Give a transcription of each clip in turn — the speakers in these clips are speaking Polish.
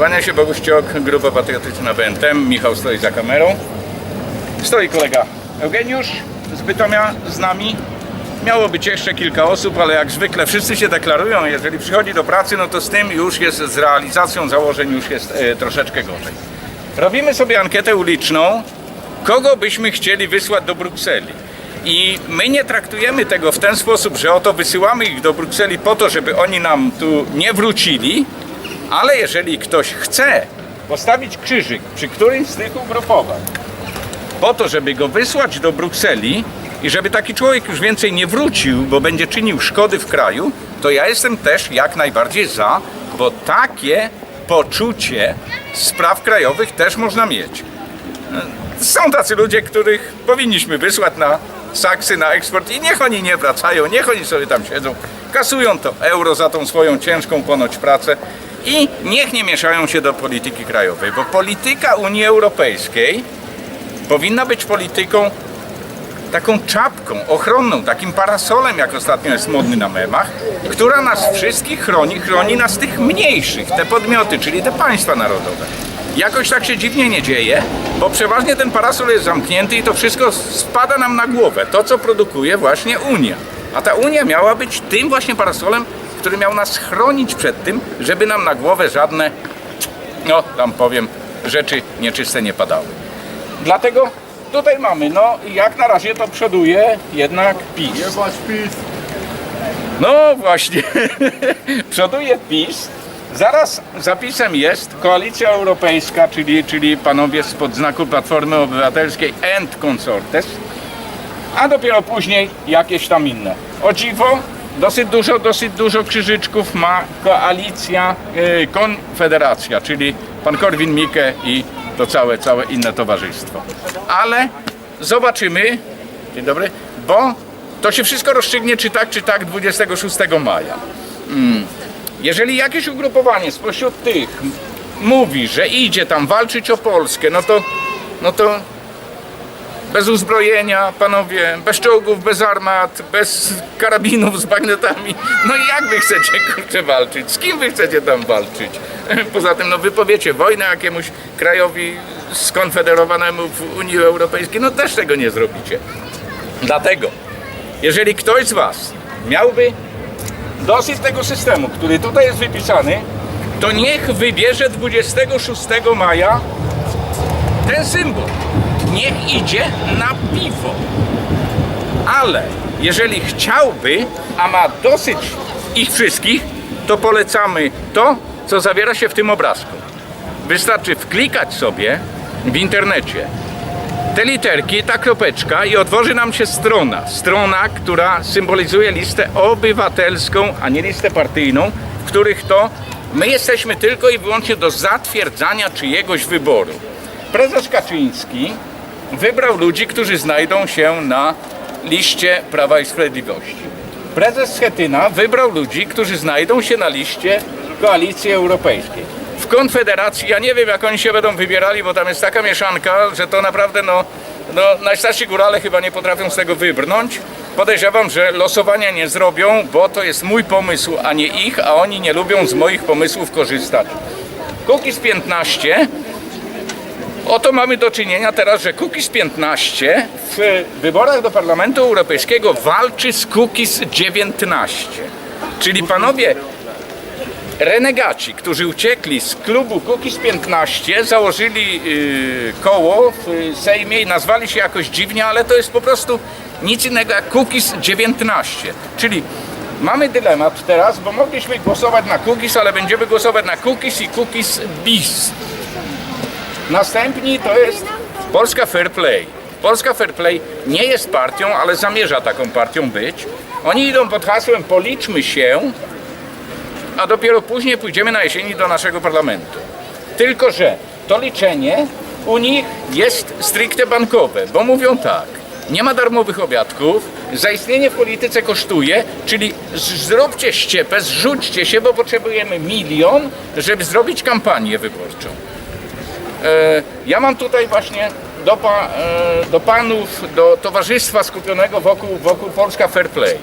Kłania się Boguś Ciok, Grupa Patriotyczna BNTM. Michał stoi za kamerą. Stoi kolega Eugeniusz z Bytomia z nami. Miało być jeszcze kilka osób, ale jak zwykle wszyscy się deklarują. Jeżeli przychodzi do pracy, no to z tym już jest, z realizacją założeń już jest e, troszeczkę gorzej. Robimy sobie ankietę uliczną, kogo byśmy chcieli wysłać do Brukseli. I my nie traktujemy tego w ten sposób, że oto wysyłamy ich do Brukseli po to, żeby oni nam tu nie wrócili, ale jeżeli ktoś chce postawić krzyżyk przy którymś z tych ugrupowań, po to, żeby go wysłać do Brukseli i żeby taki człowiek już więcej nie wrócił, bo będzie czynił szkody w kraju, to ja jestem też jak najbardziej za, bo takie poczucie spraw krajowych też można mieć. Są tacy ludzie, których powinniśmy wysłać na saksy, na eksport i niech oni nie wracają, niech oni sobie tam siedzą, kasują to euro za tą swoją ciężką ponoć pracę i niech nie mieszają się do polityki krajowej, bo polityka Unii Europejskiej powinna być polityką taką czapką ochronną, takim parasolem, jak ostatnio jest modny na memach, która nas wszystkich chroni, chroni nas tych mniejszych, te podmioty, czyli te państwa narodowe. Jakoś tak się dziwnie nie dzieje, bo przeważnie ten parasol jest zamknięty i to wszystko spada nam na głowę, to co produkuje właśnie Unia. A ta Unia miała być tym właśnie parasolem, który miał nas chronić przed tym, żeby nam na głowę żadne, no tam powiem, rzeczy nieczyste nie padały. Dlatego tutaj mamy, no jak na razie to przoduje jednak PiS. Jebać PiS! No właśnie, przoduje PiS. Zaraz zapisem jest Koalicja Europejska, czyli, czyli panowie spod znaku Platformy Obywatelskiej and Consortes, a dopiero później jakieś tam inne. O dziwo, dosyć dużo, dosyć dużo krzyżyczków ma koalicja, yy, konfederacja, czyli pan Korwin-Mikke i to całe, całe inne towarzystwo. Ale zobaczymy, dzień dobry, bo to się wszystko rozstrzygnie czy tak, czy tak 26 maja. Mm. Jeżeli jakieś ugrupowanie spośród tych mówi, że idzie tam walczyć o Polskę, no to, no to bez uzbrojenia, panowie, bez czołgów, bez armat, bez karabinów z bagnetami. No i jak wy chcecie kurczę walczyć? Z kim wy chcecie tam walczyć? Poza tym, no wy powiecie wojnę jakiemuś krajowi skonfederowanemu w Unii Europejskiej, no też tego nie zrobicie. Dlatego, jeżeli ktoś z was miałby dosyć tego systemu, który tutaj jest wypisany, to niech wybierze 26 maja ten symbol. Niech idzie na piwo. Ale jeżeli chciałby, a ma dosyć ich wszystkich, to polecamy to, co zawiera się w tym obrazku. Wystarczy wklikać sobie w internecie te literki, ta kropeczka i otworzy nam się strona. Strona, która symbolizuje listę obywatelską, a nie listę partyjną, w których to my jesteśmy tylko i wyłącznie do zatwierdzania czyjegoś wyboru. Prezes Kaczyński wybrał ludzi, którzy znajdą się na liście Prawa i Sprawiedliwości. Prezes Schetyna wybrał ludzi, którzy znajdą się na liście Koalicji Europejskiej. W Konfederacji, ja nie wiem jak oni się będą wybierali, bo tam jest taka mieszanka, że to naprawdę no, no najstarsi górale chyba nie potrafią z tego wybrnąć. Podejrzewam, że losowania nie zrobią, bo to jest mój pomysł, a nie ich, a oni nie lubią z moich pomysłów korzystać. Kukiz 15 Oto mamy do czynienia teraz, że Kukiz 15 w wyborach do Parlamentu Europejskiego walczy z Kukiz 19. Czyli panowie renegaci, którzy uciekli z klubu Kukiz 15, założyli yy, koło w Sejmie i nazwali się jakoś dziwnie, ale to jest po prostu nic innego jak Kukiz 19. Czyli mamy dylemat teraz, bo mogliśmy głosować na Kukiz, ale będziemy głosować na Kukiz i Kukiz bis. Następni to jest Polska Fair Play. Polska Fair Play nie jest partią, ale zamierza taką partią być. Oni idą pod hasłem policzmy się, a dopiero później pójdziemy na jesieni do naszego parlamentu. Tylko, że to liczenie u nich jest stricte bankowe, bo mówią tak, nie ma darmowych obiadków, zaistnienie w polityce kosztuje, czyli zróbcie ściepę, zrzućcie się, bo potrzebujemy milion, żeby zrobić kampanię wyborczą. E, Ja mam tutaj właśnie do, pa, e, do panów, do towarzystwa skupionego wokół, wokół Polska Fair Play.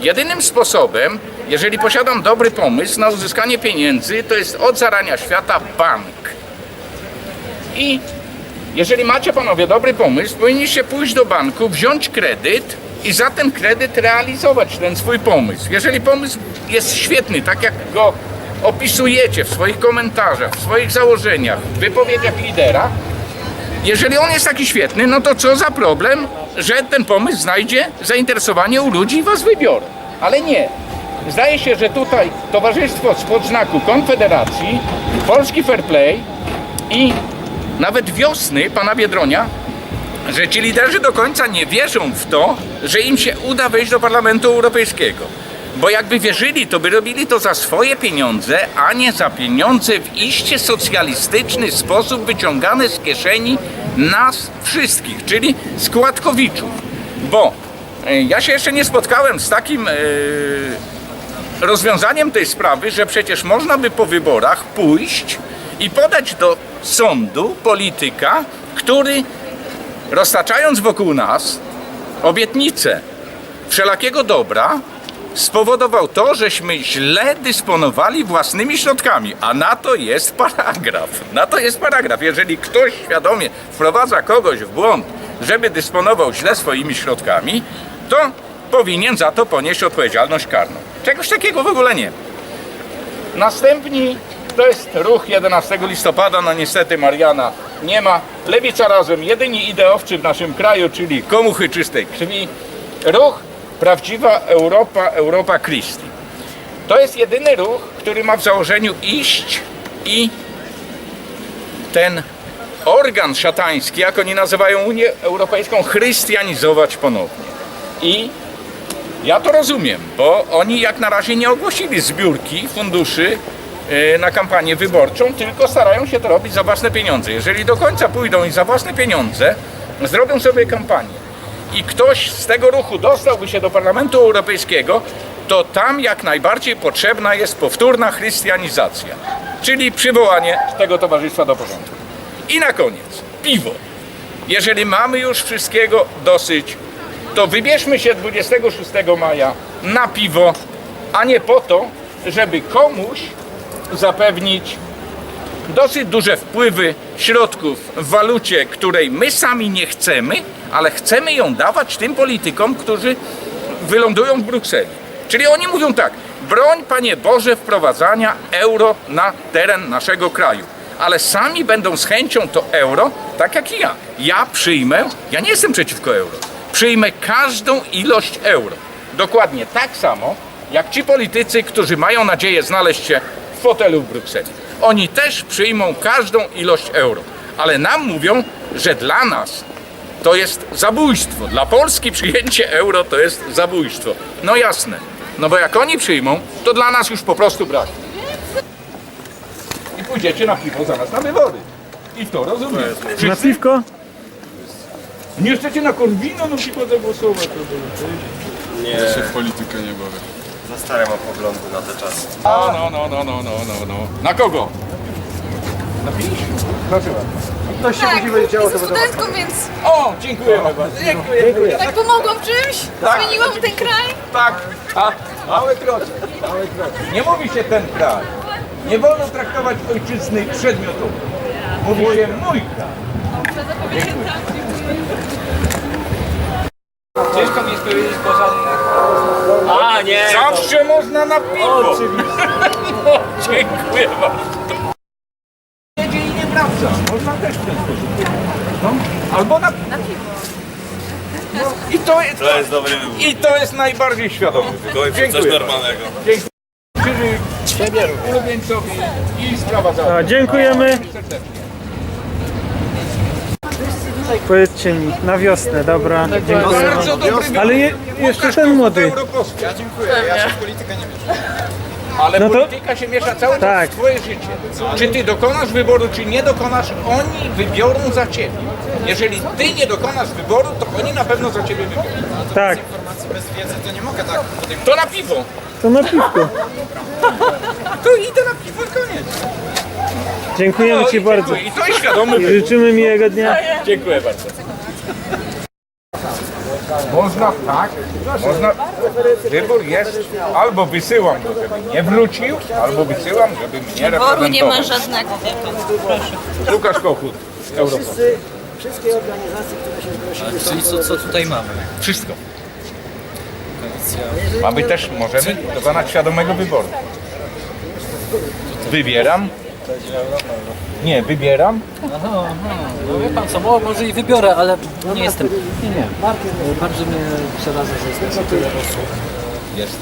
Jedynym sposobem, jeżeli posiadam dobry pomysł na uzyskanie pieniędzy, to jest od zarania świata bank. I jeżeli macie panowie dobry pomysł, powinniście pójść do banku, wziąć kredyt i za ten kredyt realizować ten swój pomysł. Jeżeli pomysł jest świetny, tak jak go opisujecie w swoich komentarzach, w swoich założeniach, w wypowiedziach lidera, jeżeli on jest taki świetny, no to co za problem, że ten pomysł znajdzie zainteresowanie u ludzi i was wybiorą. Ale nie. Zdaje się, że tutaj towarzystwo spod znaku Konfederacji, Polski Fair Play i nawet wiosny pana Biedronia, że ci liderzy do końca nie wierzą w to, że im się uda wejść do Parlamentu Europejskiego. Bo jakby wierzyli, to by robili to za swoje pieniądze, a nie za pieniądze w iście socjalistyczny sposób wyciągane z kieszeni nas wszystkich, czyli składkowiczów. Bo e, ja się jeszcze nie spotkałem z takim e, rozwiązaniem tej sprawy, że przecież można by po wyborach pójść i podać do sądu polityka, który roztaczając wokół nas obietnice wszelakiego dobra, spowodował to, żeśmy źle dysponowali własnymi środkami, a na to jest paragraf. Na to jest paragraf. Jeżeli ktoś świadomie wprowadza kogoś w błąd, żeby dysponował źle swoimi środkami, to powinien za to ponieść odpowiedzialność karną. Czegoś takiego w ogóle nie. Następni to jest ruch 11 listopada, no niestety Mariana nie ma. Lewica razem, jedyni ideowcy w naszym kraju, czyli komuchy czystej krwi. Ruch Prawdziwa Europa, Europa Christi. To jest jedyny ruch, który ma w założeniu iść i ten organ szatański, jak oni nazywają Unię Europejską, chrystianizować ponownie. I ja to rozumiem, bo oni jak na razie nie ogłosili zbiórki funduszy e, na kampanię wyborczą, tylko starają się to robić za własne pieniądze. Jeżeli do końca pójdą i za własne pieniądze zrobią sobie kampanię i ktoś z tego ruchu dostałby się do Parlamentu Europejskiego, to tam jak najbardziej potrzebna jest powtórna chrystianizacja, czyli przywołanie tego towarzystwa do porządku. I na koniec, piwo. Jeżeli mamy już wszystkiego dosyć, to wybierzmy się 26 maja na piwo, a nie po to, żeby komuś zapewnić dosyć duże wpływy środków w walucie, której my sami nie chcemy, ale chcemy ją dawać tym politykom, którzy wylądują w Brukseli. Czyli oni mówią tak, broń Panie Boże wprowadzania euro na teren naszego kraju. Ale sami będą z chęcią to euro, tak jak i ja. Ja przyjmę, ja nie jestem przeciwko euro, przyjmę każdą ilość euro. Dokładnie tak samo, jak ci politycy, którzy mają nadzieję znaleźć się w fotelu w Brukseli. Oni też przyjmą każdą ilość euro. Ale nam mówią, że dla nas to jest zabójstwo. Dla Polski przyjęcie euro to jest zabójstwo. No jasne. No bo jak oni przyjmą, to dla nas już po prostu brak. I pójdziecie na piwo zamiast na wybory. I to rozumiem. Na piwko? Nie chcecie na Korwina na przykład zagłosować? Ja się w politykę nie bawię. Za stare mam poglądy na te czasy. No, no, no, no, no, no, no, no. Na kogo? Na piś? Proszę bardzo. Tak, jestem studentką, więc O, dziękuję bardzo. Dziękuję. dziękuję. tak pomogłam czymś, Tak. zmieniłam ten kraj. Tak. A, mały kroczek, mały kroczek. Nie mówi się ten kraj. Nie wolno traktować ojczyzny przedmiotowo. Mówi się mój kraj. Ciężko mi jest powiedzieć, żadnych... A nie! Zawsze można na piwo. Oczywiście. no, dziękuję bardzo. Wraca. Można też w ten sposób. No, albo na, na piwo. No, I to jest... To jest dobry wybór. I to jest najbardziej świadomy wybór. Coś Dziękuję. normalnego. Dziękuję. Krzyży ulubieńcowi i sprawa za. A, dziękujemy. Powiedzcie mi, na wiosnę, dobra. Dziękuję. Bardzo dobry Ale je, jeszcze ten młody. Ja dziękuję. Ja się w politykę nie mieszam. Ale No to- polityka się miesza cały czas Tak. w twoje życie. Czy ty dokonasz wyboru, czy nie dokonasz, oni wybiorą za ciebie. Jeżeli ty nie dokonasz wyboru, to oni na pewno za ciebie wybiorą. Tak, To na piwo. to na piwko. To idę na piwo i koniec. Dziękujemy No Ci bardzo. dziękuję. I to jest świadomy. Życzymy miłego dnia. Dziękuję bardzo. Można tak, można, wybór jest, albo wysyłam go, żeby nie wrócił, albo wysyłam, żeby mnie Wyboru nie ma reprezentował. żadnego. Łukasz Kochut, Europa. Wszystkie organizacje, które się zgłosiły, Czyli co, co tutaj mamy? Wszystko. Mamy też, możemy dokonać świadomego wyboru. Wybieram. Nie, wybieram. Aha, aha. No wie pan co, mo- może i wybiorę, ale nie jestem. Nie, nie. Bardzo mnie przeraża, że jest tyle osób. Jest.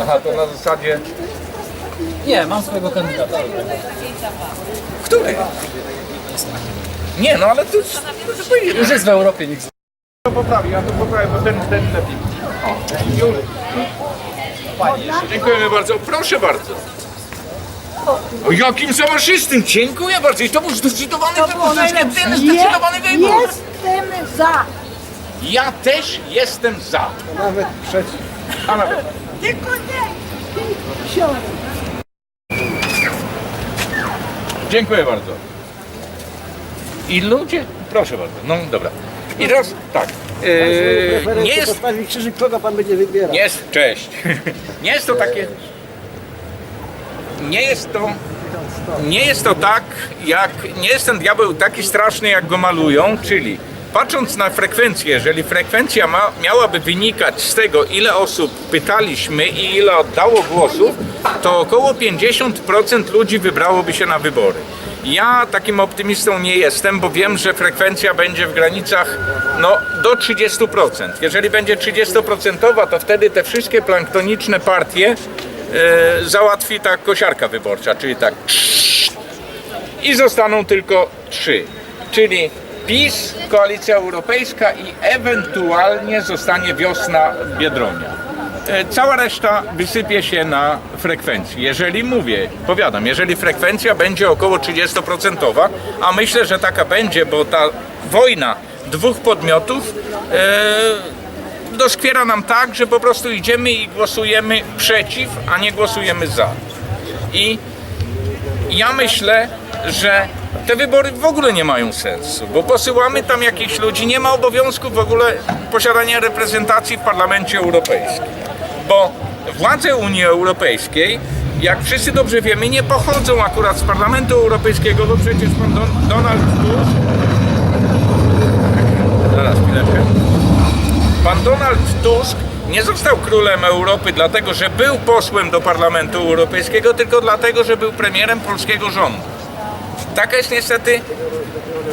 Aha, to na zasadzie... Nie, mam swojego kandydata. Który? Nie, no ale to jest Już jest w Europie, nikt to poprawi, ja to poprawię, bo ten, ten lepiej. O, już. Dziękujemy bardzo. Proszę bardzo. O, jakim zamaszystym! Dziękuję bardzo. I to był zdecydowany wybór. To jest jedyny zdecydowany wybór. Jestem za! Ja też jestem za. Nawet przeciw. A nawet. Tylko nie! Dziękuję bardzo. I ludzie, proszę bardzo, no dobra. I teraz tak, yy, nie jest, krzyżyk, kogo pan będzie wybierał? nie jest, cześć, nie jest to takie, nie jest to, nie jest to tak, jak, nie jest ten diabeł taki straszny, jak go malują, czyli patrząc na frekwencję, jeżeli frekwencja ma, miałaby wynikać z tego, ile osób pytaliśmy i ile oddało głosów, to około 50% ludzi wybrałoby się na wybory. Ja takim optymistą nie jestem, bo wiem, że frekwencja będzie w granicach no, do 30%. Jeżeli będzie 30%, to wtedy te wszystkie planktoniczne partie załatwi ta kosiarka wyborcza, czyli tak i zostaną tylko trzy, czyli PiS, Koalicja Europejska i ewentualnie zostanie wiosna Biedronia. E, Cała reszta wysypie się na frekwencji. Jeżeli mówię, powiadam, jeżeli frekwencja będzie około 30%, a myślę, że taka będzie, bo ta wojna dwóch podmiotów e, doskwiera nam tak, że po prostu idziemy i głosujemy przeciw, a nie głosujemy za. I ja myślę, że te wybory w ogóle nie mają sensu, bo posyłamy tam jakichś ludzi, nie ma obowiązku w ogóle posiadania reprezentacji w Parlamencie Europejskim, bo władze Unii Europejskiej, jak wszyscy dobrze wiemy, nie pochodzą akurat z Parlamentu Europejskiego, bo przecież pan Don- Donald Tusk... Zaraz, chwileczkę. Pan Donald Tusk nie został królem Europy dlatego, że był posłem do Parlamentu Europejskiego, tylko dlatego, że był premierem polskiego rządu. Taka jest niestety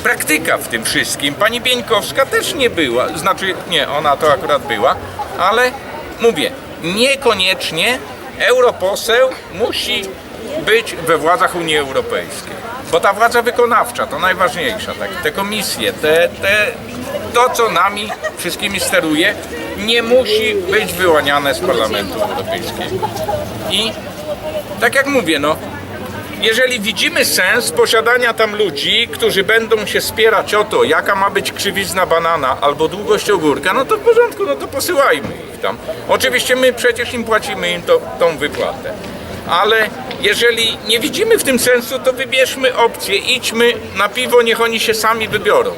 praktyka w tym wszystkim. Pani Bieńkowska też nie była, znaczy nie, ona to akurat była, ale mówię, niekoniecznie europoseł musi być we władzach Unii Europejskiej. Bo ta władza wykonawcza to najważniejsza, tak? te komisje, te, te, to co nami wszystkimi steruje, nie musi być wyłaniane z Parlamentu Europejskiego. I tak jak mówię, no, jeżeli widzimy sens posiadania tam ludzi, którzy będą się spierać o to, jaka ma być krzywizna banana albo długość ogórka, no to w porządku, no to posyłajmy ich tam. Oczywiście my przecież im płacimy im to, tą wypłatę. Ale jeżeli nie widzimy w tym sensu, to wybierzmy opcję, idźmy na piwo, niech oni się sami wybiorą.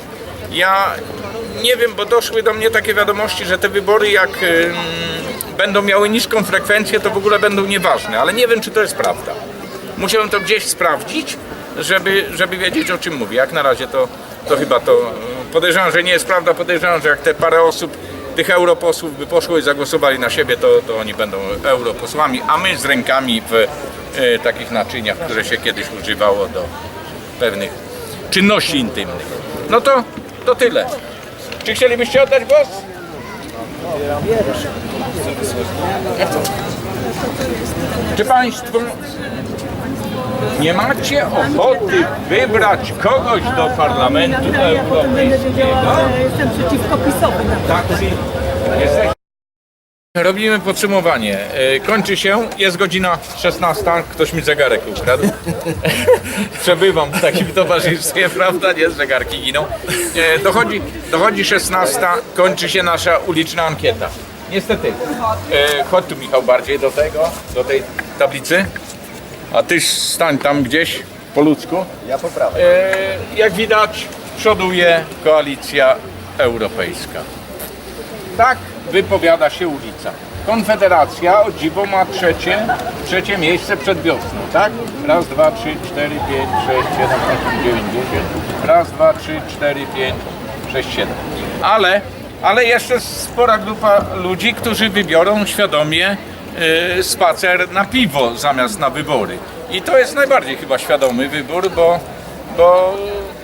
Ja nie wiem, bo doszły do mnie takie wiadomości, że te wybory jak będą miały niską frekwencję, to w ogóle będą nieważne, ale nie wiem, czy to jest prawda. Musiałem to gdzieś sprawdzić, żeby, żeby wiedzieć o czym mówię. Jak na razie to, to chyba to y, podejrzewam, że nie jest prawda. Podejrzewam, że jak te parę osób, tych europosłów by poszło i zagłosowali na siebie, to, to oni będą europosłami, a my z rękami w y, takich naczyniach, które się kiedyś używało do pewnych czynności intymnych. No to, to tyle. Czy chcielibyście oddać głos? Czy Państwo nie macie ochoty wybrać kogoś do Parlamentu Europejskiego? Jestem przeciwko PiSowi. Tacy jesteście. Robimy podsumowanie. E, Kończy się, jest godzina 16. Ktoś mi zegarek ukradł. Przebywam w takim towarzystwie, prawda? Nie, zegarki giną. E, Dochodzi, dochodzi 16. Kończy się nasza uliczna ankieta. Niestety. E, Chodź tu Michał bardziej do tego, do tej tablicy. A ty stań tam gdzieś po ludzku. Ja po prawej. Jak widać przoduje koalicja europejska. Tak wypowiada się ulica. Konfederacja o dziwo ma trzecie, trzecie miejsce przed wiosną, tak? Raz, dwa, trzy, cztery, pięć, sześć, siedem, osiem, dziewięć, dziesięć. Raz, dwa, trzy, cztery, pięć, sześć, siedem. Ale, ale jeszcze spora grupa ludzi, którzy wybiorą świadomie y, spacer na piwo zamiast na wybory. I to jest najbardziej chyba świadomy wybór, bo, bo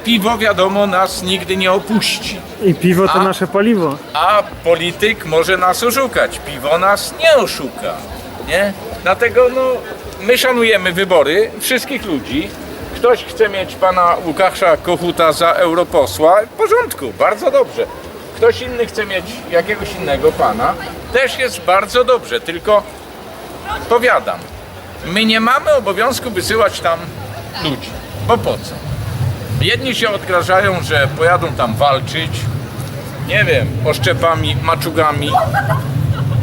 piwo wiadomo nas nigdy nie opuści. I piwo to A? nasze paliwo. A polityk może nas oszukać, piwo nas nie oszuka, nie? Dlatego no, my szanujemy wybory wszystkich ludzi. Ktoś chce mieć pana Łukasza Kochuta za europosła, w porządku, bardzo dobrze. Ktoś inny chce mieć jakiegoś innego pana, też jest bardzo dobrze, tylko powiadam, my nie mamy obowiązku wysyłać tam ludzi, bo po co? Jedni się odgrażają, że pojadą tam walczyć, nie wiem, oszczepami, maczugami.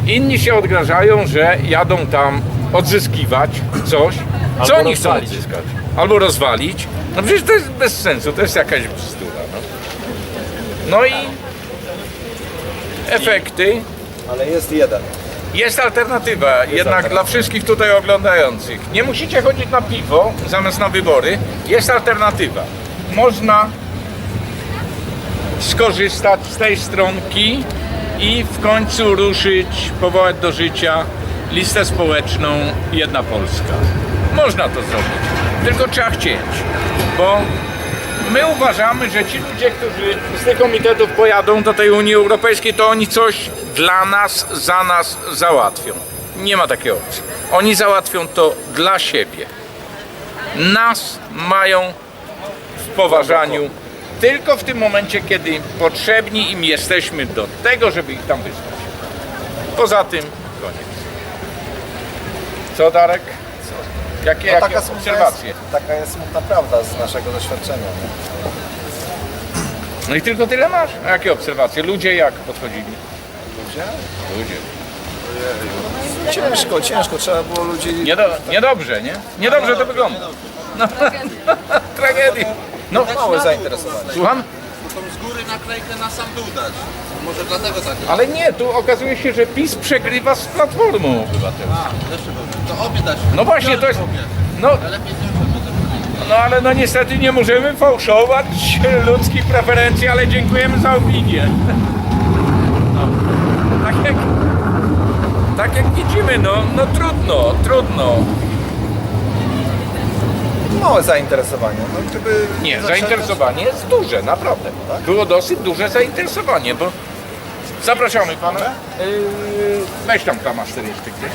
Inni się odgrażają, że jadą tam odzyskiwać coś, co Albo oni chcą rozwalić. odzyskać. Albo rozwalić. No przecież to jest bez sensu, to jest jakaś bzdura. No, no i efekty. Ale jest jeden. Jest alternatywa, jednak dla wszystkich tutaj oglądających. Nie musicie chodzić na piwo zamiast na wybory. Jest alternatywa. Można skorzystać z tej stronki i w końcu ruszyć, powołać do życia listę społeczną Jedna Polska. Można to zrobić, tylko trzeba chcieć, bo my uważamy, że ci ludzie, którzy z tych komitetów pojadą do tej Unii Europejskiej, to oni coś dla nas, za nas załatwią. Nie ma takiej opcji. Oni załatwią to dla siebie. Nas mają poważaniu tylko w tym momencie, kiedy potrzebni im jesteśmy do tego, żeby ich tam wysłać. Poza tym koniec. Co Darek? Jakie, No, jakie taka, obserwacje? jest, taka jest smutna prawda z naszego doświadczenia. No i tylko tyle masz? A jakie obserwacje? Ludzie jak podchodzili? Ludzie? Ludzie. Ciężko, ciężko. Trzeba było ludzi... Niedo, niedobrze, nie? Niedobrze to wygląda. No, tragedia. No, Małe zainteresowanie. słucham? Z góry naklejkę na sam dół dać. Może dlatego tak. Ale nie, tu okazuje się, że PiS przegrywa z Platformą Obywatelską. To obie dać. No właśnie, to jest... No, no ale no niestety nie możemy fałszować ludzkich preferencji, ale dziękujemy za opinię. No, tak jak... Tak jak widzimy, no, no trudno, trudno. Małe zainteresowanie. No, gdyby Nie, zaczęto- zainteresowanie jest duże, naprawdę. Było dosyć duże zainteresowanie, bo zapraszamy pana. Yy, weź tam kamaster jeszcze gdzieś.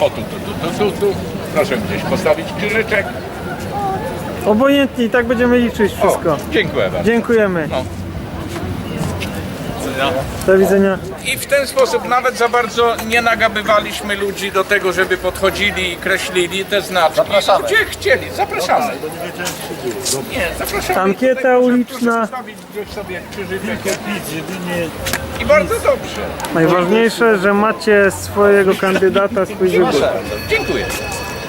O tu, tu, tu, tu, tu, tu. Proszę gdzieś postawić krzyżyczek. Obojętnie i tak będziemy liczyć wszystko. O, dziękuję bardzo. Dziękujemy. No. Do widzenia. I w ten sposób nawet za bardzo nie nagabywaliśmy ludzi do tego, żeby podchodzili i kreślili te znaczki. Zapraszamy. Gdzie chcieli, zapraszamy. Nie, zapraszamy. Ankieta Tutaj proszę- uliczna. proszę postawić gdzieś sobie krzyżyczek. I bardzo dobrze. Najważniejsze, że macie swojego kandydata, swój wybór. Dziękuję.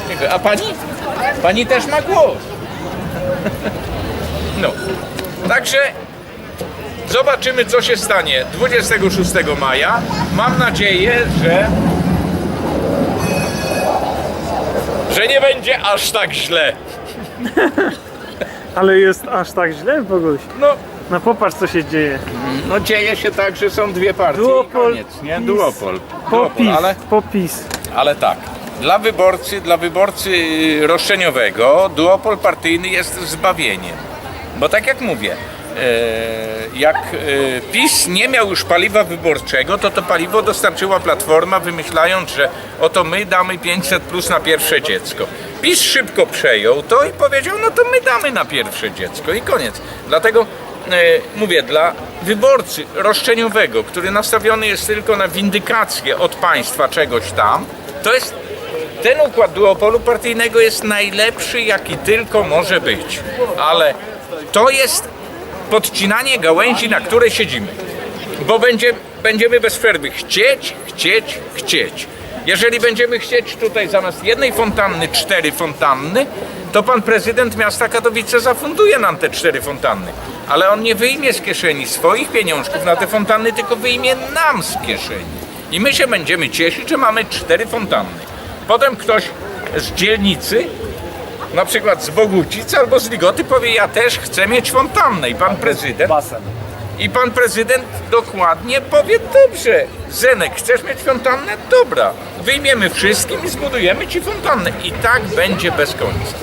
Dziękuję. A pani? Pani też ma głos. No. Także zobaczymy, co się stanie 26 maja. Mam nadzieję, że. że nie będzie aż tak źle. Ale jest aż tak źle, Boguś. No, No popatrz, co się dzieje. no dzieje się tak, że są dwie partie. Duopol, i koniec, nie? PiS. Duopol. Duopol, Popis, ale popis. Ale tak, dla wyborcy, dla wyborcy roszczeniowego duopol partyjny jest zbawieniem. Bo tak jak mówię, jak e, PiS nie miał już paliwa wyborczego, to to paliwo dostarczyła Platforma, wymyślając, że oto my damy 500 plus na pierwsze dziecko. PiS szybko przejął to i powiedział, no to my damy na pierwsze dziecko i koniec. Dlatego e, mówię, dla wyborcy roszczeniowego, który nastawiony jest tylko na windykację od państwa czegoś tam, to jest ten układ duopolu partyjnego jest najlepszy, jaki tylko może być. Ale to jest podcinanie gałęzi, na której siedzimy. Bo będzie, będziemy bez przerwy chcieć, chcieć, chcieć. Jeżeli będziemy chcieć tutaj zamiast jednej fontanny cztery fontanny, to pan prezydent miasta Katowice zafunduje nam te cztery fontanny. ale on nie wyjmie z kieszeni swoich pieniążków na te fontanny, tylko wyjmie nam z kieszeni. I my się będziemy cieszyć, że mamy cztery fontanny. Potem ktoś z dzielnicy, na przykład z Bogucic albo z Ligoty powie, ja też chcę mieć fontannę i pan prezydent Basen. i pan prezydent dokładnie powie, dobrze, Zenek, chcesz mieć fontannę? Dobra, wyjmiemy wszystkim i zbudujemy ci fontannę. I tak będzie bez końca.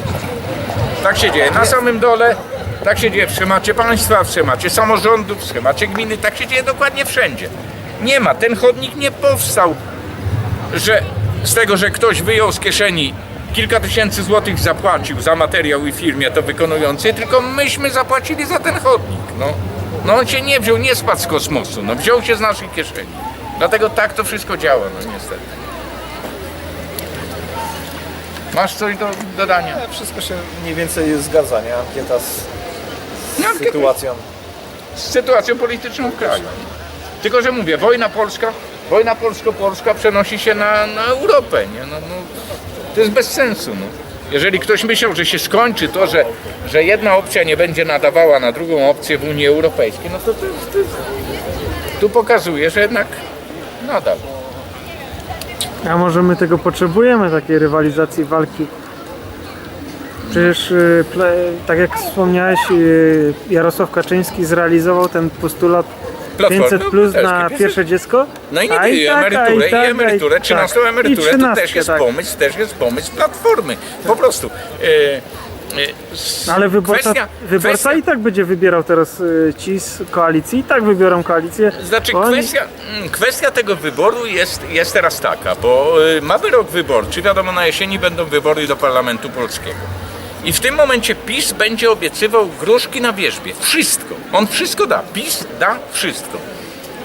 Tak się dzieje na samym dole, tak się dzieje w schemacie państwa, w schemacie samorządów, w schemacie gminy, tak się dzieje dokładnie wszędzie. Nie ma, ten chodnik nie powstał, że z tego, że ktoś wyjął z kieszeni kilka tysięcy złotych zapłacił za materiał i firmie to wykonującej, tylko myśmy zapłacili za ten chodnik. No, no on się nie wziął, nie spadł z kosmosu, no wziął się z naszej kieszeni. Dlatego tak to wszystko działa, no niestety. Masz coś do dodania? Wszystko się mniej więcej zgadza, nie? Ankieta z No, ankieta- sytuacją. z sytuacją polityczną w kraju. Tylko, że mówię, wojna polska, wojna polsko-polska przenosi się na, na Europę, nie? No, no, to jest bez sensu, no. Jeżeli ktoś myślał, że się skończy to, że, że jedna opcja nie będzie nadawała na drugą opcję w Unii Europejskiej, no to, to, to tu pokazuje, że jednak nadal. A może my tego potrzebujemy, takiej rywalizacji, walki? Przecież, y, tak jak wspomniałeś, y, Jarosław Kaczyński zrealizował ten postulat Platformy 500 plus na Obywatelskiej. pierwsze dziecko. No i nie A i tak, a emeryturę, i, tak, a emeryturę, tak. 13 I emeryturę, to 13, też jest tak. pomysł, też jest pomysł Platformy. Po prostu. E, e, s- Ale wyborca, kwestia- wyborca kwestia- i tak będzie wybierał teraz y, ci z koalicji, i tak wybiorą koalicję. Znaczy bo oni- kwestia, mm, kwestia tego wyboru jest, jest teraz taka, bo y, mamy rok wyborczy, wiadomo na jesieni będą wybory do Parlamentu Polskiego. I w tym momencie PiS będzie obiecywał gruszki na wierzbie. Wszystko. On wszystko da. PiS da wszystko.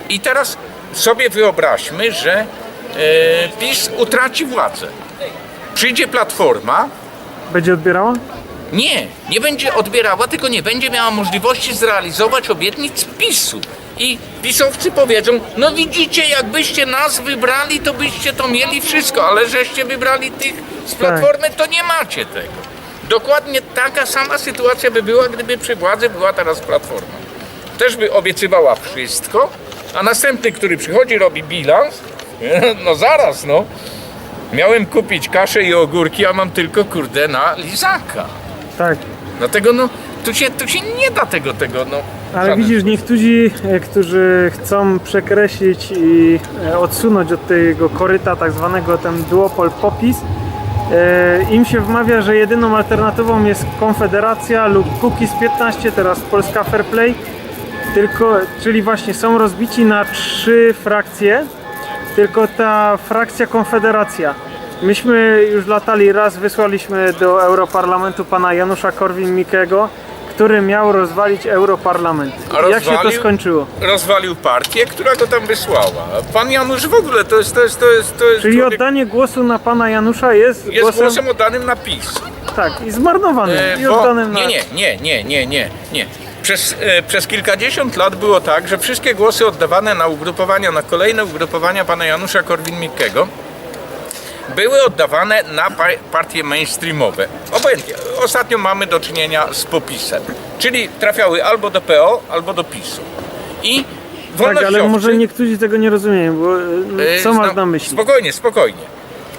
I teraz sobie wyobraźmy, że e, PiS utraci władzę. Przyjdzie Platforma, Będzie odbierała? nie, nie będzie odbierała, tylko nie będzie miała możliwości zrealizować obietnic PiSu. I pisowcy powiedzą, no widzicie, jakbyście nas wybrali, to byście to mieli wszystko, ale żeście wybrali tych z Platformy, to nie macie tego. Dokładnie taka sama sytuacja by była, gdyby przy władzy była teraz Platforma. Też by obiecywała wszystko, a następny, który przychodzi, robi bilans, no zaraz, no. Miałem kupić kaszę i ogórki, a mam tylko, kurde, na lizaka. Tak. Dlatego no, tu się, tu się nie da tego, tego, no. Ale żaden- widzisz, niektórzy, e, którzy chcą przekreślić i e, odsunąć od tego koryta tak zwanego ten duopol popis, im się wmawia, że jedyną alternatywą jest Konfederacja lub Kukiz 15, teraz Polska Fair Play, tylko, czyli właśnie są rozbici na trzy frakcje, tylko ta frakcja Konfederacja. Myśmy już latali raz, wysłaliśmy do Europarlamentu pana Janusza Korwin-Mikkego, który miał rozwalić Europarlament. A Jak się to rozwalił? skończyło? Rozwalił partię, która go tam wysłała. Pan Janusz w ogóle to jest, to jest, to jest, to jest Czyli człowiek, oddanie głosu na pana Janusza jest, jest głosem, głosem oddanym na PiS. tak, i zmarnowanym, E, i bo, oddanym na... nie, nie, nie, nie, nie, nie, nie. Przez, e, przez kilkadziesiąt lat było tak, że wszystkie głosy oddawane na ugrupowania, na kolejne ugrupowania pana Janusza Korwin-Mikkego były oddawane na pa- partie mainstreamowe. Obojętnie. Ostatnio mamy do czynienia z popisem. Czyli trafiały albo do PO, albo do PiSu. I Tak, ale może niektórzy tego nie rozumieją, bo e, E, co masz na myśli? Spokojnie, spokojnie.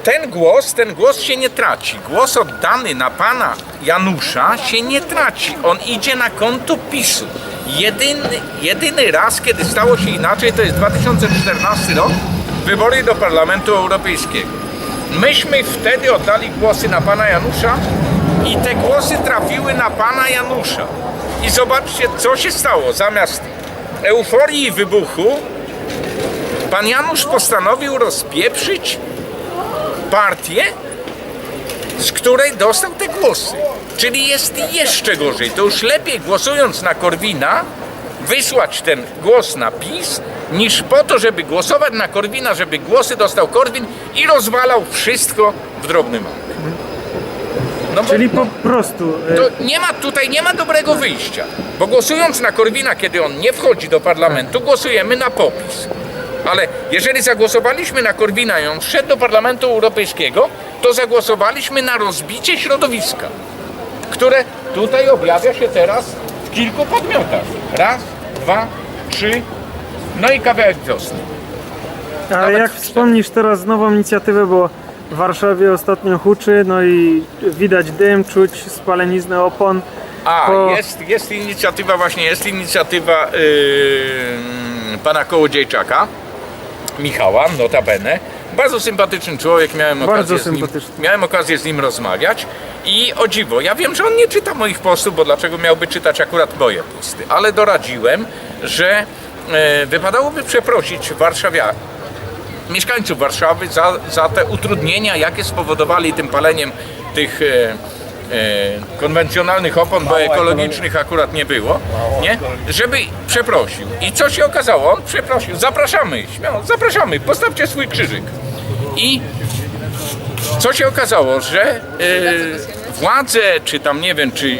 Ten głos, ten głos się nie traci. Głos oddany na pana Janusza się nie traci. On idzie na konto PiSu. Jedyny, jedyny raz, kiedy stało się inaczej, to jest 2014 rok, wybory do Parlamentu Europejskiego. Myśmy wtedy oddali głosy na pana Janusza i te głosy trafiły na pana Janusza. I zobaczcie, co się stało. Zamiast euforii i wybuchu, Pan Janusz postanowił rozpieprzyć partię, z której dostał te głosy. Czyli jest jeszcze gorzej. To już lepiej głosując na Korwina, wysłać ten głos na PiS, niż po to, żeby głosować na Korwina, żeby głosy dostał Korwin i rozwalał wszystko w drobny mak. No bo, Czyli no, po prostu... e, to nie ma tutaj nie ma dobrego wyjścia. Bo głosując na Korwina, kiedy on nie wchodzi do parlamentu, głosujemy na popis. Ale jeżeli zagłosowaliśmy na Korwina i on wszedł do Parlamentu Europejskiego, to zagłosowaliśmy na rozbicie środowiska, które tutaj objawia się teraz w kilku podmiotach. Raz, dwa, trzy, no i kawałek wiosny. Ale Nawet jak wspomnisz teraz nową inicjatywę, bo w Warszawie ostatnio huczy, no i widać dym, czuć spaleniznę opon. A, Po- jest, jest inicjatywa, właśnie jest inicjatywa yy, pana Kołodziejczaka, Michała, notabene. Bardzo sympatyczny człowiek, miałem Bardzo okazję, z nim, sympatyczny. miałem okazję z nim rozmawiać i o dziwo, ja wiem, że on nie czyta moich postów, bo dlaczego miałby czytać akurat moje posty, ale doradziłem, że e, wypadałoby przeprosić warszawiaków, mieszkańców Warszawy za, za te utrudnienia, jakie spowodowali tym paleniem tych e, konwencjonalnych opon, bo ekologicznych akurat nie było, nie? żeby przeprosił. I co się okazało? On przeprosił. Zapraszamy, śmiało, zapraszamy, postawcie swój krzyżyk. I co się okazało, że e, władze, czy tam nie wiem, czy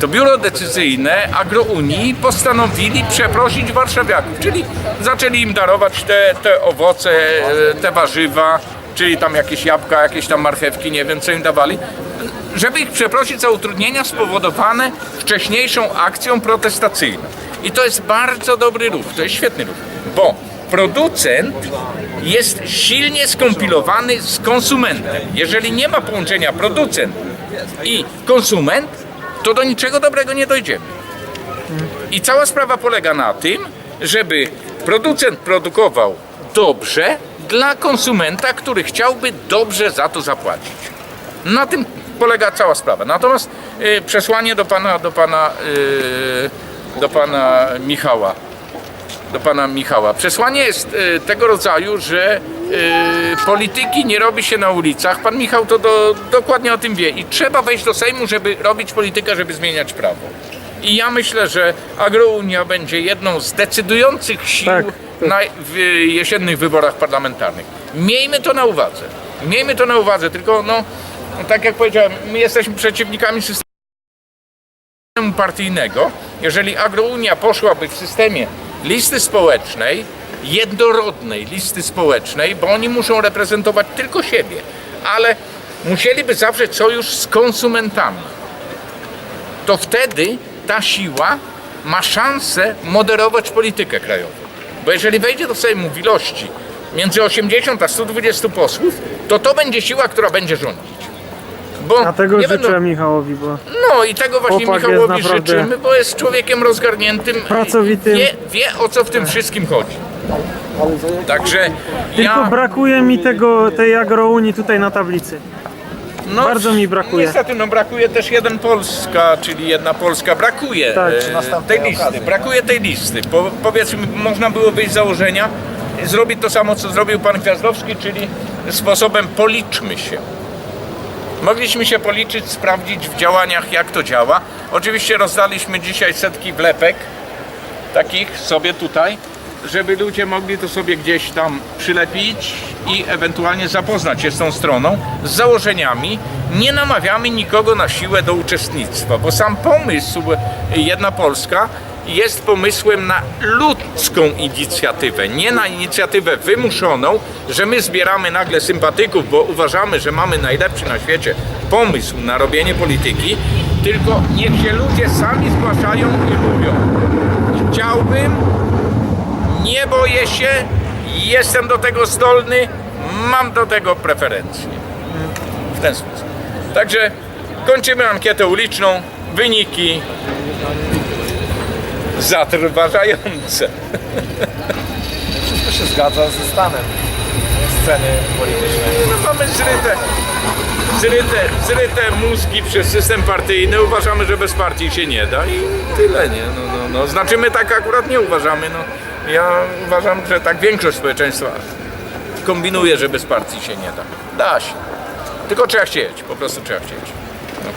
to biuro decyzyjne Agrounii postanowili przeprosić warszawiaków, czyli zaczęli im darować te, te owoce, e, te warzywa, czyli tam jakieś jabłka, jakieś tam marchewki, nie wiem co im dawali, żeby ich przeprosić za utrudnienia spowodowane wcześniejszą akcją protestacyjną. I to jest bardzo dobry ruch, to jest świetny ruch, bo producent jest silnie skompilowany z konsumentem. Jeżeli nie ma połączenia producent i konsument, to do niczego dobrego nie dojdziemy. I cała sprawa polega na tym, żeby producent produkował dobrze dla konsumenta, który chciałby dobrze za to zapłacić. Na tym polega cała sprawa. Natomiast y, przesłanie do pana, do pana, y, do pana Michała. Do pana Michała. Przesłanie jest y, tego rodzaju, że y, polityki nie robi się na ulicach. Pan Michał to do, dokładnie o tym wie i trzeba wejść do Sejmu, żeby robić politykę, żeby zmieniać prawo. I ja myślę, że Agrounia będzie jedną z decydujących sił Tak, tak. na, w jesiennych wyborach parlamentarnych. Miejmy to na uwadze. Miejmy to na uwadze, tylko no, no tak jak powiedziałem, my jesteśmy przeciwnikami systemu partyjnego. Jeżeli Agrounia poszłaby w systemie listy społecznej, jednorodnej listy społecznej, bo oni muszą reprezentować tylko siebie, ale musieliby zawrzeć sojusz z konsumentami to wtedy ta siła ma szansę moderować politykę krajową. Bo jeżeli wejdzie do Sejmu w ilości między 80 a 120 posłów, to to będzie siła, która będzie rządzić. Bo A tego życzę będą- Michałowi, bo No i tego właśnie Michałowi naprawdę życzymy, bo jest człowiekiem rozgarniętym. pracowitym. Wie, wie o co w tym wszystkim chodzi. Także tylko ja... brakuje mi tego, tej agrounii tutaj na tablicy. No, bardzo mi brakuje. Niestety, no brakuje też jeden Polska, czyli jedna Polska. Brakuje Tak. e, tej listy. Brakuje tej listy. Po, powiedzmy, można było wyjść z założenia, i zrobić to samo, co zrobił pan Gwiazdowski, czyli sposobem policzmy się. Mogliśmy się policzyć, sprawdzić w działaniach, jak to działa. Oczywiście rozdaliśmy dzisiaj setki wlepek, takich sobie tutaj, żeby ludzie mogli to sobie gdzieś tam przylepić i ewentualnie zapoznać się z tą stroną, z założeniami. Nie namawiamy nikogo na siłę do uczestnictwa, bo sam pomysł Jedna Polska jest pomysłem na ludzką inicjatywę, nie na inicjatywę wymuszoną, że my zbieramy nagle sympatyków, bo uważamy, że mamy najlepszy na świecie pomysł na robienie polityki, tylko niech się ludzie sami zgłaszają i mówią. Chciałbym, nie boję się, jestem do tego zdolny, mam do tego preferencje. W ten sposób. Także kończymy ankietę uliczną. Wyniki zatrważające. Wszystko się zgadza ze stanem sceny politycznej. No mamy zryte, zryte, zryte mózgi przez system partyjny. Uważamy, że bez partii się nie da i tyle, nie? No, no, no. Znaczy my tak akurat nie uważamy. No. Ja uważam, że tak większość społeczeństwa kombinuje, że bez partii się nie da. Da się. Tylko trzeba chcieć, po prostu trzeba chcieć. No.